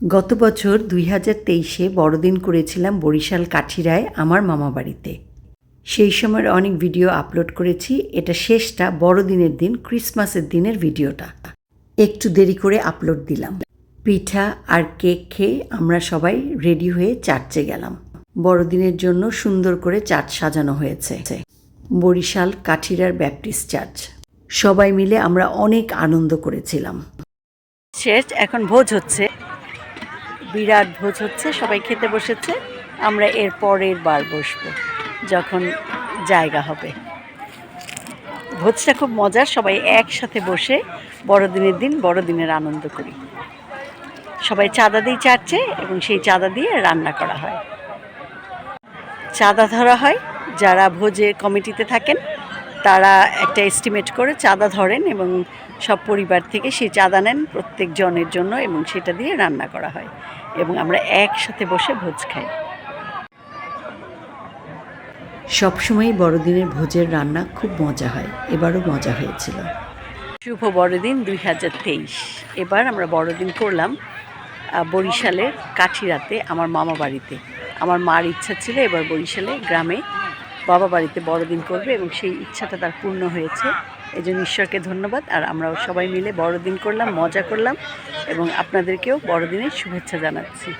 গত বছর দুই হাজার তেইশে বড়দিন করেছিলাম বরিশাল কাঠিরায় আমার মামা বাড়িতে। সেই সময়ের অনেক ভিডিও আপলোড করেছি, এটা শেষটা বড়দিনের দিন, ক্রিসমাসের দিনের ভিডিওটা। একটু দেরি করে আপলোড দিলাম। পিঠা আর কেক খেয়ে আমরা সবাই রেডি হয়ে চার্চে গেলাম। বড়দিনের জন্য সুন্দর করে চার্চ সাজানো হয়েছে। বরিশাল কাঠিরার ব্যাপটিস্ট চার্চ। সবাই মিলে আমরা অনেক আনন্দ করেছিলাম। শেষ, এখন ভোজ হচ্ছে। বিরাট ভোজ হচ্ছে, সবাই খেতে বসেছে। আমরা এর পরের বার বসবো, যখন জায়গা হবে। ভোজটা খুব মজার, সবাই একসাথে বসে বড়দিনের দিন বড়দিনের আনন্দ করি। সবাই চাঁদা দিই চার্চে এবং সেই চাঁদা দিয়ে রান্না করা হয়। চাঁদা ধরা হয়, যারা ভোজের কমিটিতে থাকেন তারা একটা এস্টিমেট করে চাঁদা ধরেন এবং সব পরিবার থেকে সেই চাঁদা নেন প্রত্যেক জনের জন্য এবং সেটা দিয়ে রান্না করা হয় এবং আমরা একসাথে বসে ভোজ খাই। সবসময়ই বড়দিনের ভোজের রান্না খুব মজা হয় এবারও মজা হয়েছিল। শুভ বড়দিন দুই হাজার তেইশ। এবার আমরা বড়দিন করলাম বরিশালের কাঠিরাতে আমার মামা বাড়িতে। আমার মার ইচ্ছা ছিল এবার বরিশালে গ্রামে বাবা বাড়িতে বড়দিন করবে এবং সেই ইচ্ছাটা তার পূর্ণ হয়েছে। এই জন্য ঈশ্বরকে ধন্যবাদ। আর আমরাও সবাই মিলে বড়দিন করলাম, মজা করলাম এবং আপনাদেরকেও বড়দিনের শুভেচ্ছা জানাচ্ছি।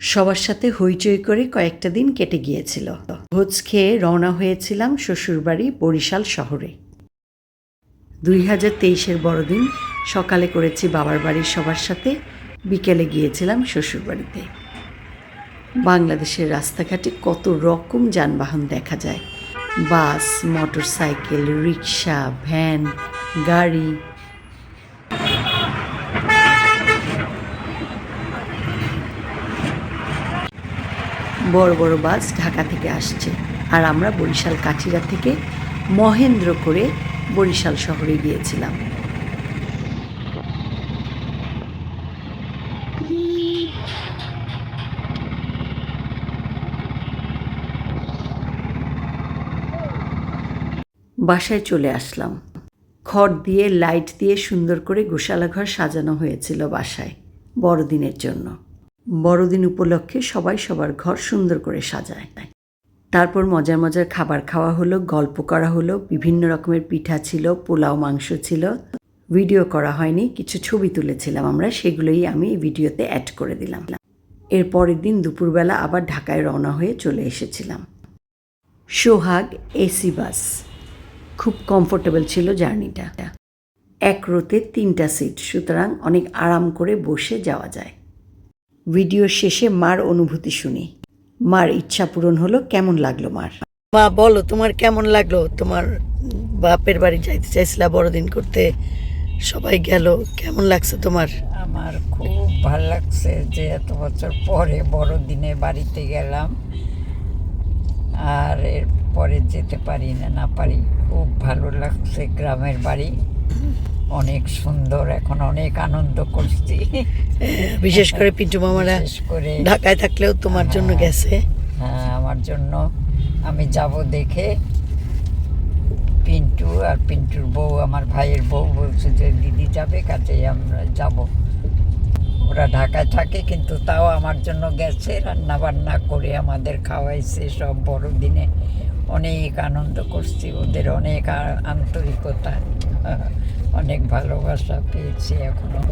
সবার সাথে হইচই করে কয়েকটা দিন কেটে গিয়েছিল। ভোজ খেয়ে রওনা হয়েছিলাম শ্বশুরবাড়ি বরিশাল শহরে। দুই হাজার তেইশের বড়দিন সকালে করেছি বাবার বাড়ির সবার সাথে। বিকেলে গিয়েছিলাম শ্বশুরবাড়িতে। বাংলাদেশের রাস্তাঘাটে কত রকম যানবাহন দেখা যায়। Bus motorcycle rickshaw van, গাড়ি। বড় বড় বাস ঢাকা থেকে আসছে। আর আমরা বরিশাল কাঠিরা থেকে মহেন্দ্র করে বরিশাল শহরে গিয়েছিলাম। বাসায় চলে আসলাম। খড় দিয়ে, লাইট দিয়ে সুন্দর করে গোশালা ঘর সাজানো হয়েছিল বাসায়, বড়দিনের জন্য। বড়দিন উপলক্ষে সবাই সবার ঘর সুন্দর করে সাজায় তারপর মজার মজার খাবার খাওয়া হলো, গল্প করা হলো, বিভিন্ন রকমের পিঠা ছিল, পোলাও মাংস ছিল। ভিডিও করা হয়নি, কিছু ছবি তুলেছিলাম আমরা, সেগুলোই আমি ভিডিওতে অ্যাড করে দিলাম। এর পরের দিন দুপুরবেলা আবার ঢাকায় রওনা হয়ে চলে এসেছিলাম। Sohag AC bus. খুব কমফোর্টেবল ছিল জার্নিটা। এক রোতে তিনটা সিট সুতরাং অনেক আরাম করে বসে যাওয়া যায়। ভিডিও শেষে মার অনুভূতি শুনি। মার ইচ্ছা পূরণ হলো কেমন লাগল মার? মা বলো তোমার কেমন লাগল? তোমার বাপের বাড়ি যাইতে চাইছিলা বড়দিন করতে সবাই গেল কেমন লাগছে তোমার? আমার খুব ভালো লাগছে যে এত বছর পরে বড়দিনে বাড়িতে গেলাম। আর এরপরে যেতে পারি না না পারি। খুব ভালো লাগছে গ্রামের বাড়ি। অনেক সুন্দর এখন অনেক আনন্দ করছি। বিশেষ করে পিন্টু মামারা করে ঢাকায় থাকলেও তোমার জন্য গেছে। হ্যাঁ আমার জন্য। আমি যাব দেখে। পিন্টু আর পিন্টুর বউ আমার ভাইয়ের বউ বলছে যে দিদি যাবে কাজেই আমরা যাব। ওরা ঢাকায় থাকে কিন্তু তাও আমার জন্য গেছে রান্না বান্না করে আমাদের খাওয়াইছে সব বড়দিনে। অনেক আনন্দ করছি। ওদের অনেক আন্তরিকতা অনেক ভালোবাসা পেয়েছি এখনও।